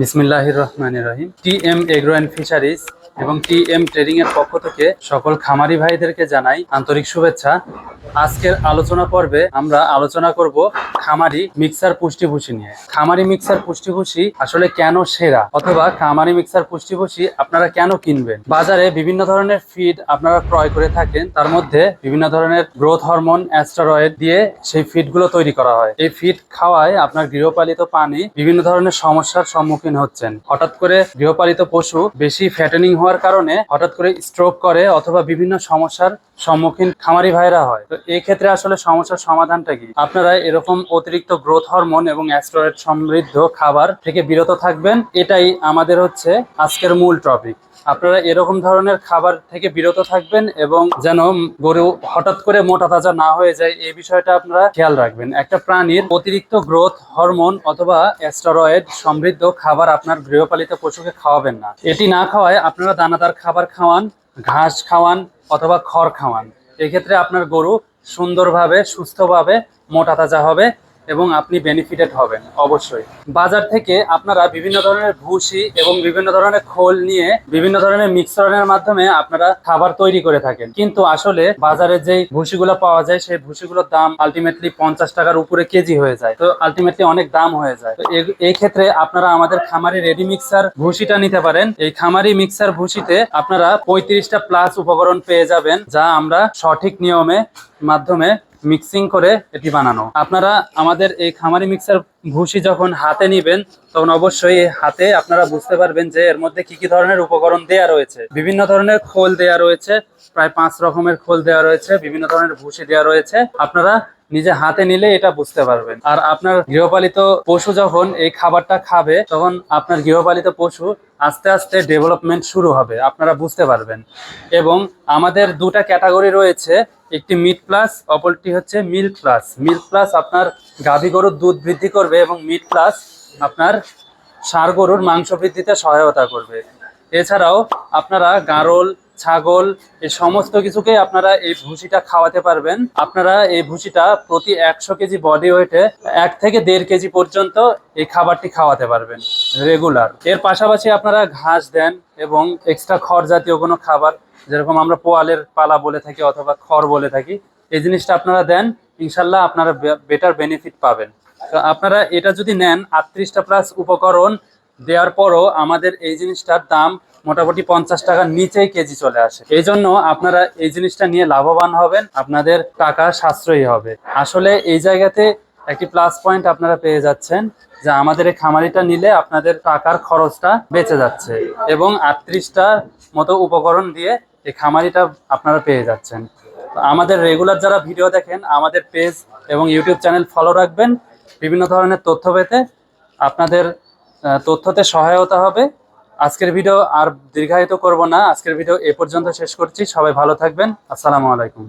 বিসমিল্লাহির রহমান রহিম। T M agro and fisheries এবং টি এম ট্রেডিং এর পক্ষ থেকে সকল খামারি ভাইদেরকে জানাই আন্তরিক শুভেচ্ছা। আজকের আলোচনা পর্বে আমরা আলোচনা করব খামারি মিক্সার পুষ্টিভূষি নিয়ে। খামারি মিক্সার পুষ্টিভূষি আসলে কেন সেরা? অথবা খামারি মিক্সার পুষ্টিভূষি আপনারা কেন কিনবেন? বাজারে বিভিন্ন ধরনের ফিড আপনারা ক্রয় করে থাকেন, তার মধ্যে বিভিন্ন ধরনের গ্রোথ হরমোন অ্যাস্টারয়েড দিয়ে সেই ফিডগুলো তৈরি করা হয়। এই ফিড খাওয়ায় আপনার গৃহপালিত প্রাণী বিভিন্ন ধরনের সমস্যার সম্মুখীন হচ্ছেন। হঠাৎ করে গৃহপালিত পশু বেশি ফ্যাটেনিং হওয়ার কারণে হঠাৎ করে স্ট্রোক করে অথবা বিভিন্ন সমস্যার সম্মুখীন খামারি ভাইরা হয়। তো এই ক্ষেত্রে আসলে সমস্যার সমাধানটা কি? আপনারা এরকম অতিরিক্ত গ্রোথ হরমোন এবং অ্যাস্ট্রয়েড সমৃদ্ধ খাবার থেকে বিরত থাকবেন। এটাই আমাদের হচ্ছে আজকের মূল টপিক আপনারা এরকম ধরনের খাবার থেকে বিরত থাকবেন এবং যেন গরু হঠাৎ করে মোটা তাজা না হয়ে যায়, এই বিষয়টা আপনারা খেয়াল রাখবেন। একটা প্রাণীর অতিরিক্ত গ্রোথ হরমোন অথবা অ্যাস্টারয়েড সমৃদ্ধ খাবার আপনার গৃহপালিত পশুকে খাওয়াবেন না। এটি না খাওয়ায় আপনারা দানাদার খাবার খাওয়ান, ঘাস খাওয়ান অথবা খড় খাওয়ান। এক্ষেত্রে আপনার গরু সুন্দরভাবে, সুস্থভাবে, মোটা তাজা হবে। এবং আপনি বেনিফিটেড হবেন, অবশ্যই। বাজার থেকে আপনারা বিভিন্ন ধরনের ভুসি এবং বিভিন্ন ধরনের খোল নিয়ে বিভিন্ন ধরনের মিক্সরনের মাধ্যমে আপনারা খাবার তৈরি করে থাকেন। কিন্তু আসলে বাজারে যেই ভুসিগুলো পাওয়া যায়, সেই ভুসিগুলোর দাম আলটিমেটলি পঞ্চাশ টাকার উপরে কেজি হয়ে যায়। তো আলটিমেটলি অনেক দাম হয়ে যায়। তো এই ক্ষেত্রে আপনারা আমাদের খামারি রেডি মিক্সার ভুসিটা নিতে পারেন। এই খামারি মিক্সার ভুসিতে আপনারা পঁয়ত্রিশটা প্লাস উপকরণ পেয়ে যাবেন, যা আমরা সঠিক নিয়মে মাধ্যমে মিক্সিং করে এটি বানানো। আপনারা আমাদের এই খামারি মিক্সার ভুসি যখন হাতে নিবেন, তখন অবশ্যই হাতে আপনারা বুঝতে পারবেন যে এর মধ্যে কি কি ধরনের উপকরণ দেয়া রয়েছে। বিভিন্ন ধরনের খোল দেয়া রয়েছে, প্রায় পাঁচ রকমের খোল দেয়া রয়েছে, বিভিন্ন ধরনের ভুসি দেয়া রয়েছে। আপনারা নিজে হাতে নিলে এটা বুঝতে পারবেন। আর আপনার গৃহপালিত পশু যখন এই খাবারটা খাবে, তখন আপনার গৃহপালিত পশু আস্তে আস্তে ডেভেলপমেন্ট শুরু হবে, আপনারা বুঝতে পারবেন। এবং আমাদের দুটা ক্যাটাগরি রয়েছে, একটি মিট প্লাস অপরটি হচ্ছে মিল্ক প্লাস মিল্ক প্লাস আপনার গাভী গরুর দুধ বৃদ্ধি করবে এবং মিট প্লাস আপনার ষাঁড় গরুর মাংস বৃদ্ধিতে সহায়তা করবে। এছাড়াও আপনারা গারল ছাগল, এই সমস্ত কিছুকে আপনারা এই ভুসিটা খাওয়াতে পারবেন। আপনারা এই ভুসিটা প্রতি একশো কেজি বডি ওয়েটে এক থেকে দেড় কেজি পর্যন্ত এই খাবারটি খাওয়াতে পারবেন রেগুলার এর পাশাপাশি আপনারা ঘাস দেন এবং এক্সট্রা খড় জাতীয় কোনো খাবার, যেরকম আমরা পোয়ালের পালা বলে থাকি অথবা খড় বলে থাকি, এই জিনিসটা আপনারা দেন, ইনশাল্লাহ আপনারা বেটার বেনিফিট পাবেন। আপনারা এটা যদি নেন, আটত্রিশটা প্লাস উপকরণ দেওয়ার পরও আমাদের এই জিনিসটার দাম মোটামুটি পঞ্চাশ টাকার নিচেই কেজি চলে আসে। এই জন্য আপনারা এই জিনিসটা নিয়ে লাভবান হবেন, আপনাদের টাকা সাশ্রয়ী হবে। আসলে এই জায়গাতে একটি প্লাস পয়েন্ট আপনারা পেয়ে যাচ্ছেন যে আমাদের এই খামারিটা নিলে আপনাদের টাকার খরচটা বেঁচে যাচ্ছে এবং আটত্রিশটা মতো উপকরণ দিয়ে এই খামারিটা আপনারা পেয়ে যাচ্ছেন। আমাদের রেগুলার যারা ভিডিও দেখেন, আমাদের পেজ এবং ইউটিউব চ্যানেল ফলো রাখবেন। বিভিন্ন ধরনের তথ্য পেতে আপনাদের তথ্যতে সহায়তা হবে। আজকের ভিডিও আর দীর্ঘায়িত করব না। আজকের ভিডিও এ পর্যন্ত শেষ করছি। সবাই ভালো থাকবেন। আসসালামু আলাইকুম।